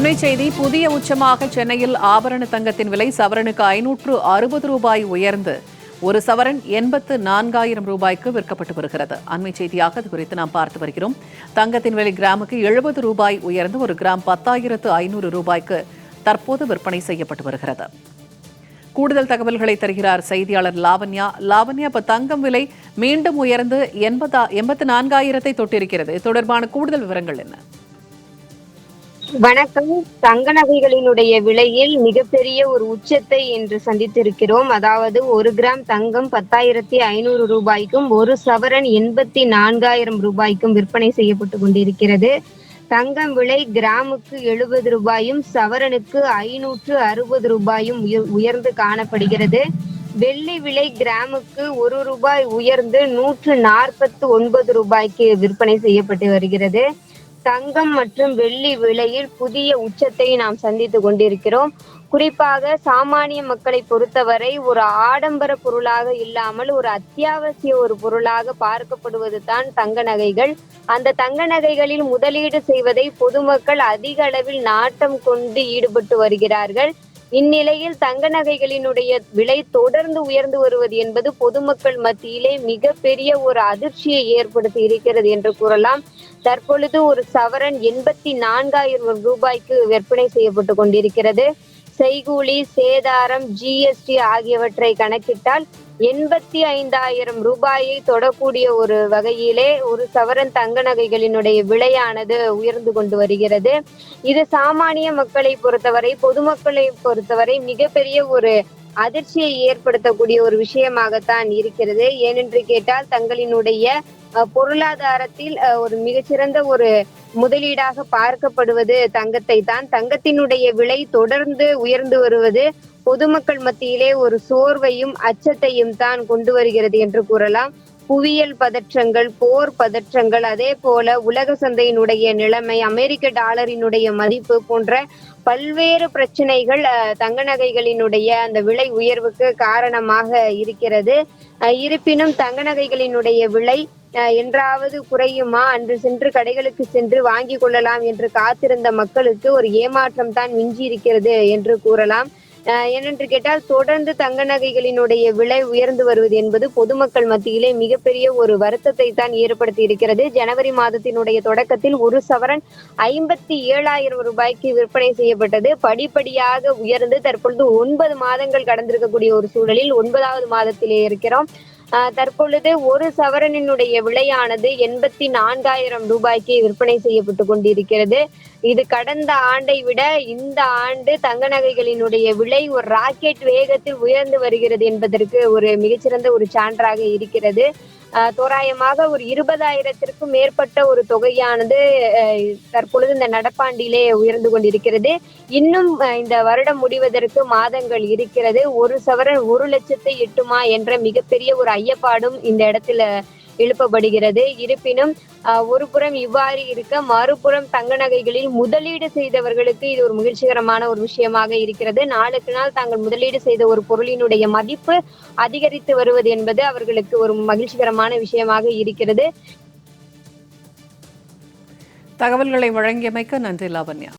அண்மை செய்தி புதிய உச்சமாக சென்னையில் ஆபரண தங்கத்தின் விலை சவரனுக்கு ஐநூற்று அறுபது ரூபாய் உயர்ந்து. ஒரு சவரன் எண்பத்து நான்காயிரம் ரூபாய்க்கு விற்கப்பட்டு வருகிறது. அண்மை செய்தியாக அது குறித்து நாம் பார்த்து வருகிறோம். தங்கத்தின் விலை கிராமுக்கு எழுபது ரூபாய் உயர்ந்து ஒரு கிராம் பத்தாயிரத்து ஐநூறு ரூபாய்க்கு தற்போது விற்பனை செய்யப்பட்டு வருகிறது. கூடுதல் தகவல்களை தருகிறார் செய்தியாளர் லாவண்யா. லாவண்யா இப்ப தங்கம் விலை மீண்டும் உயர்ந்து எண்பதா எண்பத்து நான்காயிரத்தை தொட்டிருக்கிறது. இது தொடர்பான கூடுதல் விவரங்கள் என்ன? வணக்கம். தங்க நகைகளினுடைய விலையில் மிகப்பெரிய ஒரு உச்சத்தை இன்று சந்தித்திருக்கிறோம். அதாவது ஒரு கிராம் தங்கம் பத்தாயிரத்தி ஐநூறு ரூபாய்க்கும் ஒரு சவரன் எண்பத்தி நான்காயிரம் ரூபாய்க்கும் விற்பனை செய்யப்பட்டு கொண்டிருக்கிறது. தங்கம் விலை கிராமுக்கு எழுபது ரூபாயும் சவரனுக்கு ஐநூற்று அறுபது ரூபாயும் உயர்- உயர்ந்து காணப்படுகிறது. வெள்ளி விலை கிராமுக்கு ஒரு ரூபாய் உயர்ந்து நூற்று நாற்பத்து ஒன்பது ரூபாய்க்கு விற்பனை செய்யப்பட்டு வருகிறது. தங்கம் மற்றும் வெள்ளி விலையில் புதிய உச்சத்தை நாம் சந்தித்து கொண்டிருக்கிறோம். குறிப்பாக சாமானிய மக்களை பொறுத்தவரை ஒரு ஆடம்பர பொருளாக இல்லாமல் ஒரு அத்தியாவசிய ஒரு பொருளாக பார்க்கப்படுவது தான் தங்க நகைகள். அந்த தங்க நகைகளில் முதலீடு செய்வதை பொதுமக்கள் அதிக அளவில் நாட்டம் கொண்டு ஈடுபட்டு வருகிறார்கள். இந்நிலையில் தங்க நகைகளினுடைய விலை தொடர்ந்து உயர்ந்து வருவது என்பது பொதுமக்கள் மத்தியிலே மிகப்பெரிய ஒரு அதிர்ச்சியை ஏற்படுத்தி இருக்கிறது என்று கூறலாம். தற்பொழுது ஒரு சவரன் எண்பத்தி நான்காயிரம் ரூபாய்க்கு விற்பனை செய்யப்பட்டு கொண்டிருக்கிறது. செய்கூலி சேதாரம் ஜிஎஸ்டி ஆகியவற்றை கணக்கிட்டால் எண்பத்தி ஐந்தாயிரம் ரூபாயை தொடக்கூடிய ஒரு வகையிலே ஒரு சவரன் தங்க நகைகளினுடைய விலையானது உயர்ந்து கொண்டு வருகிறது. இது சாமானிய மக்களை பொறுத்தவரை பொதுமக்களை பொறுத்தவரை மிகப்பெரிய ஒரு அதிர்ச்சியை ஏற்படுத்தக்கூடிய ஒரு விஷயமாகத்தான் இருக்கிறது. ஏனென்று கேட்டால் தங்களினுடைய பொருளாதாரத்தில் அஹ், ஒரு மிகச்சிறந்த ஒரு முதலீடாக பார்க்கப்படுவது தங்கத்தை தான் தங்கத்தினுடைய விலை தொடர்ந்து உயர்ந்து வருவது பொதுமக்கள் மத்தியிலே ஒரு சோர்வையும் அச்சத்தையும் தான் கொண்டு வருகிறது என்று கூறலாம். புவியியல் பதற்றங்கள் போர் பதற்றங்கள் அதே போல உலக சந்தையினுடைய நிலைமை அமெரிக்க டாலரினுடைய மதிப்பு போன்ற பல்வேறு பிரச்சனைகள் அஹ், தங்க நகைகளினுடைய அந்த விலை உயர்வுக்கு காரணமாக இருக்கிறது. இருப்பினும் தங்க நகைகளினுடைய விலை என்றாவது குறையுமா? அன்று சென்று கடைகளுக்கு சென்று வாங்கி கொள்ளலாம் என்று காத்திருந்த மக்களுக்கு ஒரு ஏமாற்றம் தான் மிஞ்சி இருக்கிறது என்று கூறலாம். அஹ், ஏனென்று கேட்டால் தொடர்ந்து தங்க நகைகளினுடைய விலை உயர்ந்து வருவது என்பது பொதுமக்கள் மத்தியிலே மிகப்பெரிய ஒரு வருத்தத்தை தான் ஏற்படுத்தி இருக்கிறது. ஜனவரி மாதத்தினுடைய தொடக்கத்தில் ஒரு சவரன் ஐம்பத்தி ஏழாயிரம் ரூபாய்க்கு விற்பனை செய்யப்பட்டது. படிப்படியாக உயர்ந்து தற்பொழுது ஒன்பது மாதங்கள் கடந்திருக்கக்கூடிய ஒரு சூழலில் ஒன்பதாவது மாதத்திலே இருக்கிறோம். தற்பொழுது ஒரு சவரனினுடைய விலையானது எண்பத்தி நான்காயிரம் ரூபாய்க்கு விற்பனை செய்யப்பட்டு கொண்டிருக்கிறது. இது கடந்த ஆண்டை விட இந்த ஆண்டு தங்க நகைகளினுடைய விலை ஒரு ராக்கெட் வேகத்தில் உயர்ந்து வருகிறது என்பதற்கு ஒரு மிகச்சிறந்த ஒரு சான்றாக இருக்கிறது. தோராயமாக ஒரு இருபதாயிரத்திற்கும் மேற்பட்ட ஒரு தொகையானது தற்பொழுது இந்த நடப்பாண்டிலே உயர்ந்து கொண்டிருக்கிறது. இன்னும் இந்த வருடம் முடிவதற்கு மாதங்கள் இருக்கிறது. ஒரு சவரன் ஒரு லட்சத்தை எட்டுமா என்ற மிகப்பெரிய ஒரு ஐயப்பாடும் இந்த இடத்துல எழுப்பப்படுகிறது. இருப்பினும் அஹ், ஒரு புறம் இவ்வாறு இருக்க மறுபுறம் தங்க நகைகளில் முதலீடு செய்தவர்களுக்கு இது ஒரு மகிழ்ச்சிகரமான ஒரு விஷயமாக இருக்கிறது. நாளுக்கு நாள் தாங்கள் முதலீடு செய்த ஒரு பொருளினுடைய மதிப்பு அதிகரித்து வருவது என்பது அவர்களுக்கு ஒரு மகிழ்ச்சிகரமான விஷயமாக இருக்கிறது. தகவல்களை வழங்கியமைக்க நன்றி லாவண்யா.